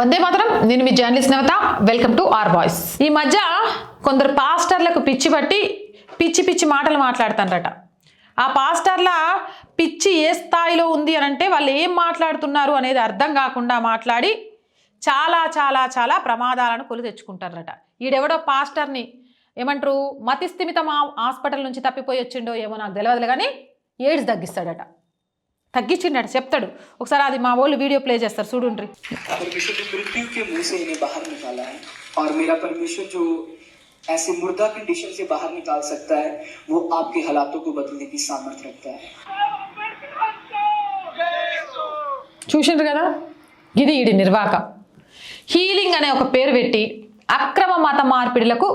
వందే మాత్రం నేను మీ journalist Navata. Welcome to R voice ఈ మధ్య కొందరు పాస్టర్లకు పిచ్చి పట్టి పిచ్చి పిచ్చి మాటలు మాట్లాడుతారట. ఆ పాస్టర్ల పిచ్చి ఏ స్థాయిలో ఉంది అని అంటే వాళ్ళు ఏం మాట్లాడుతున్నారు అనేది అర్థం కాకుండా మాట్లాడి చాలా చాలా చాలా ప్రమాదాలను కొలు తెచ్చుకుంటారట. ఈడెవడో పాస్టర్ని ఏమంటారు మతిస్థిమితం ఆ- హాస్పిటల్ నుంచి తప్పిపోయి వచ్చిండో ఏమో నాకు తెలియదు కానీ ఎయిడ్స్ తగ్గిస్తాడట. తగ్గించిండట చెప్తాడు ఒకసారి అది మా వాళ్ళు వీడియో ప్లే చేస్తారు చూడుండ్రి परमेश्वर ने मृत्यु के मुंह से इन्हें बाहर निकाला है और मेरा परमेश्वर जो ऐसे मुर्दा कंडीशन से बाहर निकाल सकता है वो आपके हालातों को बदलने की सामर्थ्य रखता है చూసిండ్రు కదా ఇది ఈడి నిర్వాక హీలింగ్ అనే ఒక పేరు పెట్టి అక్రమ మత మార్పిడులకు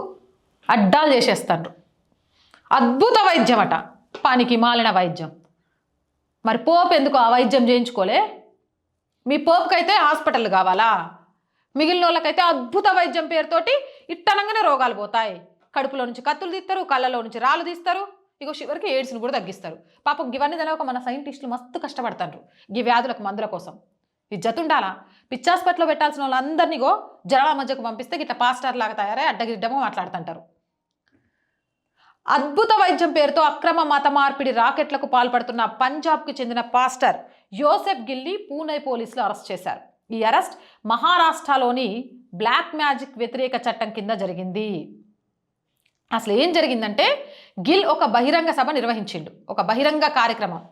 అడ్డాలు చేసేస్తాండ్రు అద్భుత వైద్యం అట పనికి మాలిన వైద్యం మరి పోపు ఎందుకు ఆ వైద్యం చేయించుకోలే? మీ పోపుకైతే హాస్పిటల్ కావాలా? మిగిలిన వాళ్ళకైతే అద్భుత వైద్యం పేరుతోటి ఇట్టనంగానే రోగాలు పోతాయి. కడుపులో నుంచి కత్తులు తీస్తారు కళ్ళలో నుంచి రాళ్ళు తీస్తారు. ఇగో చివరికి ఎయిడ్స్ని కూడా తగ్గిస్తారు. పాపం ఇవన్నీ తెలవక మన సైంటిస్టులు మస్తు కష్టపడతారు ఈ వ్యాధులకు మందుల కోసం. ఇది జతుండాలా పిచ్చాస్పట్లో పెట్టాల్సిన వాళ్ళందరినీ గో జనాల మధ్యకు పంపిస్తే గిట్ల పాస్టర్ లాగా తయారై అడ్డగిడ్డమో మాట్లాడుతుంటారు. అద్భుత వైద్యం పేరుతో అక్రమ మత మార్పిడి రాకెట్లకు పాల్పడుతున్న పంజాబ్కు చెందిన పాస్టర్ యోసెఫ్ గిల్లీ పూణే పోలీసులు అరెస్ట్ చేశారు. ఈ అరెస్ట్ మహారాష్ట్రలోని బ్లాక్ మ్యాజిక్ వ్యతిరేక చట్టం కింద జరిగింది. అసలు ఏం జరిగిందంటే గిల్ ఒక బహిరంగ సభ నిర్వహించిండు. ఒక బహిరంగ కార్యక్రమం.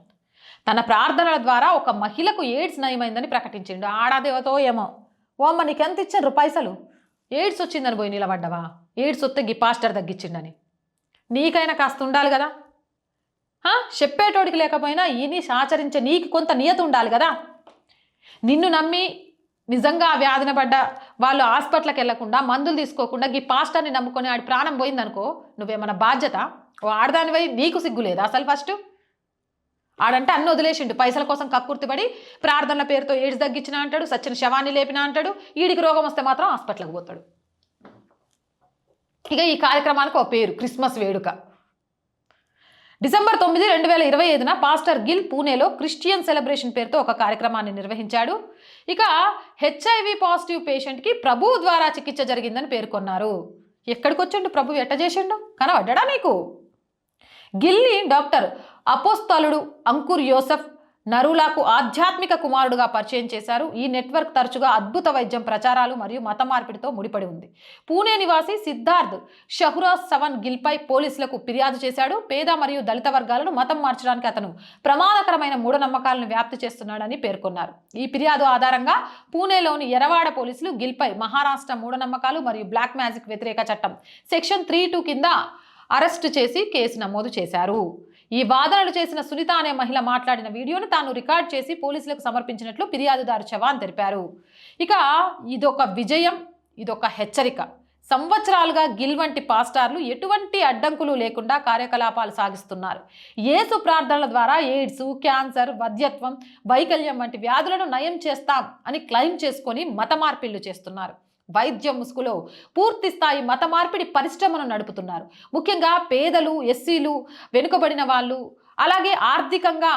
తన ప్రార్థనల ద్వారా ఒక మహిళకు ఎయిడ్స్ నయమైందని ప్రకటించిండు. ఆడాదేవతో ఏమో. ఓ నీకెంత ఇచ్చారు? పైసలు? ఎయిడ్స్ వచ్చిందని పోయి నిలబడ్డవా? ఎయిడ్స్ వస్తే గి పాస్టర్ తగ్గించిండని నీకైనా కాస్త ఉండాలి కదా? చెప్పేటోడికి లేకపోయినా ఈని ఆచరించే నీకు కొంత నియత ఉండాలి కదా? నిన్ను నమ్మి నిజంగా ఆ వ్యాధిన పడ్డ వాళ్ళు హాస్పిటల్కి వెళ్ళకుండా మందులు తీసుకోకుండా ఈ పాస్టర్ని నమ్ముకొని ఆడి ప్రాణం పోయిందనుకో నువ్వేమన్నా బాధ్యత? ఓ ఆడదానివై నీకు సిగ్గు లేదా అసలు ఫస్ట్? ఆడంటే అన్ని వదిలేసిండు పైసల కోసం కక్కుర్తిపడి ప్రార్థనల పేరుతో ఏడ్స్ తగ్గించిన అంటాడు సచ్చిన శవాన్ని లేపినా అంటాడు ఈడికి రోగం వస్తే మాత్రం హాస్పిటల్కి పోతాడు. ఇక ఈ కార్యక్రమానికి ఒక పేరు క్రిస్మస్ వేడుక. డిసెంబర్ తొమ్మిది రెండు వేల ఇరవై ఐదున పాస్టర్ గిల్ పూణేలో క్రిస్టియన్ సెలబ్రేషన్ పేరుతో ఒక కార్యక్రమాన్ని నిర్వహించాడు. ఇక హెచ్ఐవి పాజిటివ్ పేషెంట్కి ప్రభు ద్వారా చికిత్స జరిగిందని పేర్కొన్నారు. ఎక్కడికి వచ్చిండు ప్రభు? ఎట్ట చేసిండు? కనబడ్డా నీకు? గిల్ని డాక్టర్ అపోస్తలుడు అంకుర్ యోసఫ్ నరులాకు ఆధ్యాత్మిక కుమారుడుగా పరిచయం చేశారు. ఈ నెట్వర్క్ తరచుగా అద్భుత వైద్యం ప్రచారాలు మరియు మత మార్పిడితో ముడిపడి ఉంది. పూణే నివాసి సిద్ధార్థ్ షహురాజ్ సవన్ గిల్పై పోలీసులకు ఫిర్యాదు చేశాడు. పేద మరియు దళిత వర్గాలను మతం మార్చడానికి అతను ప్రమాదకరమైన మూఢనమ్మకాలను వ్యాప్తి చేస్తున్నాడని పేర్కొన్నారు. ఈ ఫిర్యాదు ఆధారంగా పూణేలోని ఎరవాడ పోలీసులు గిల్పై మహారాష్ట్ర మూఢనమ్మకాలు మరియు బ్లాక్ మ్యాజిక్ వ్యతిరేక చట్టం సెక్షన్ త్రీ టూ కింద అరెస్టు చేసి కేసు నమోదు చేశారు. ఈ వాదనలు చేసిన సునీత అనే మహిళ మాట్లాడిన వీడియోను తాను రికార్డ్ చేసి పోలీసులకు సమర్పించినట్లు ఫిర్యాదుదారు చవాన్ తెలిపారు. ఇక ఇదొక విజయం ఇదొక హెచ్చరిక. సంవత్సరాలుగా గిల్ వంటి పాస్టార్లు ఎటువంటి అడ్డంకులు లేకుండా కార్యకలాపాలు సాగిస్తున్నారు. యేసు ప్రార్థనల ద్వారా ఎయిడ్స్ క్యాన్సర్ వధ్యత్వం వైకల్యం వంటి వ్యాధులను నయం చేస్తాం అని క్లెయిమ్ చేసుకొని మత మార్పిళ్ళు చేస్తున్నారు. వైద్యం ముసుగులో పూర్తి స్థాయి మత మార్పిడి పరిశ్రమను నడుపుతున్నారు. ముఖ్యంగా పేదలు ఎస్సీలు వెనుకబడిన వాళ్ళు అలాగే ఆర్థికంగా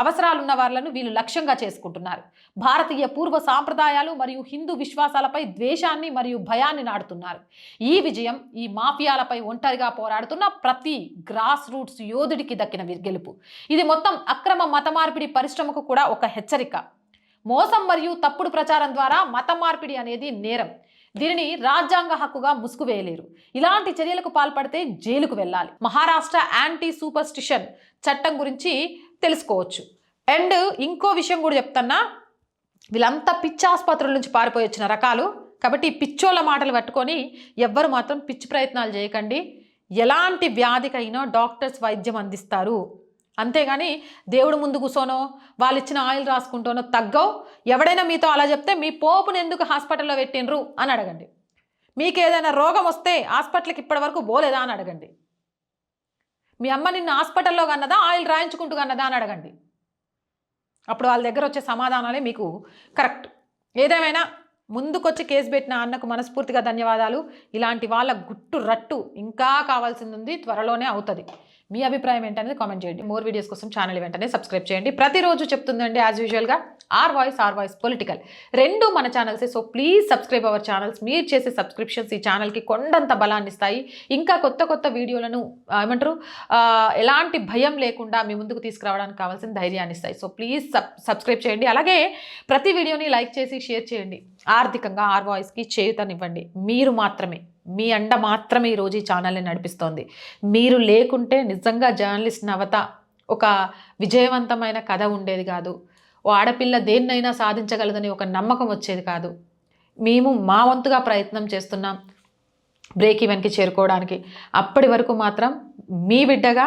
అవసరాలున్న వాళ్ళను వీళ్ళు లక్ష్యంగా చేసుకుంటున్నారు. భారతీయ పూర్వ సాంప్రదాయాలు మరియు హిందూ విశ్వాసాలపై ద్వేషాన్ని మరియు భయాన్ని నాడుతున్నారు ఈ విజయం ఈ మాఫియాలపై ఒంటరిగా పోరాడుతున్న ప్రతి గ్రాస్ రూట్స్ యోధుడికి దక్కిన గెలుపు. ఇది మొత్తం అక్రమ మత మార్పిడి పరిశ్రమకు కూడా ఒక హెచ్చరిక. మోసం మరియు తప్పుడు ప్రచారం ద్వారా మత మార్పిడి అనేది నేరం. దీనిని రాజ్యాంగ హక్కుగా ముసుగు వేయలేరు ఇలాంటి చర్యలకు పాల్పడితే జైలుకు వెళ్ళాలి. మహారాష్ట్ర యాంటీ సూపర్స్టిషన్ చట్టం గురించి తెలుసుకోవచ్చు. అండ్ ఇంకో విషయం కూడా చెప్తున్నా. వీళ్ళంతా పిచ్చి ఆసుపత్రుల నుంచి పారిపోయి వచ్చిన రకాలు. కాబట్టి పిచ్చోళ్ళ మాటలు పట్టుకొని ఎవ్వరు మాత్రం పిచ్చి ప్రయత్నాలు చేయకండి. ఎలాంటి వ్యాధికైనా డాక్టర్స్ వైద్యం అందిస్తారు. అంతేగాని దేవుడు ముందు కూర్చోనో వాళ్ళు ఇచ్చిన ఆయిల్ రాసుకుంటోనో తగ్గవు. ఎవడైనా మీతో అలా చెప్తే మీ పోపుని ఎందుకు హాస్పిటల్లో పెట్టినరు అని అడగండి. మీకు ఏదైనా రోగం వస్తే హాస్పిటల్కి ఇప్పటివరకు పోలేదా అని అడగండి. మీ అమ్మ నిన్ను హాస్పిటల్లో కన్నదా ఆయిల్ రాయించుకుంటూ కన్నదా అని అడగండి. అప్పుడు వాళ్ళ దగ్గర వచ్చే సమాధానాలే మీకు కరెక్ట్. ఏదేమైనా ముందుకొచ్చి కేసు పెట్టిన అన్నకు మనస్ఫూర్తిగా ధన్యవాదాలు. ఇలాంటి వాళ్ళ గుట్టు రట్టు ఇంకా కావాల్సింది ఉంది త్వరలోనే అవుతుంది. మీ అభిప్రాయం ఏంటనేది కామెంట్ చేయండి. మోర్ వీడియోస్ కోసం ఛానల్ వెంటనే సబ్స్క్రైబ్ చేయండి. ప్రతిరోజు చెప్తుందండి యాజ్ యూజువల్గా R voice R voice political రెండు మన ఛానల్సే so please subscribe our channels మీరు చేసే సబ్స్క్రిప్షన్స్ ఈ ఛానల్కి కొండంత బలాన్ని ఇస్తాయి. ఇంకా కొత్త కొత్త వీడియోలను ఏమంటారు ఎలాంటి భయం లేకుండా మీ ముందుకు తీసుకురావడానికి కావాల్సిన ధైర్యాన్ని ఇస్తాయి. సో ప్లీజ్ సబ్ సబ్స్క్రైబ్ చేయండి. అలాగే ప్రతి వీడియోని లైక్ చేసి షేర్ చేయండి. ఆర్థికంగా ఆర్ వాయిస్కి చేయుతనివ్వండి. మీరు మాత్రమే. మీ అండ మాత్రమే ఈరోజు ఈ ఛానల్ని నడిపిస్తోంది. మీరు లేకుంటే నిజంగా జర్నలిస్ట్ నవత ఒక విజయవంతమైన కథ ఉండేది కాదు. ఓ ఆడపిల్ల దేన్నైనా సాధించగలదని ఒక నమ్మకం వచ్చేది కాదు. మేము మా వంతుగా ప్రయత్నం చేస్తున్నాం బ్రేక్ ఈవెన్కి చేరుకోవడానికి. అప్పటి వరకు మాత్రం మీ బిడ్డగా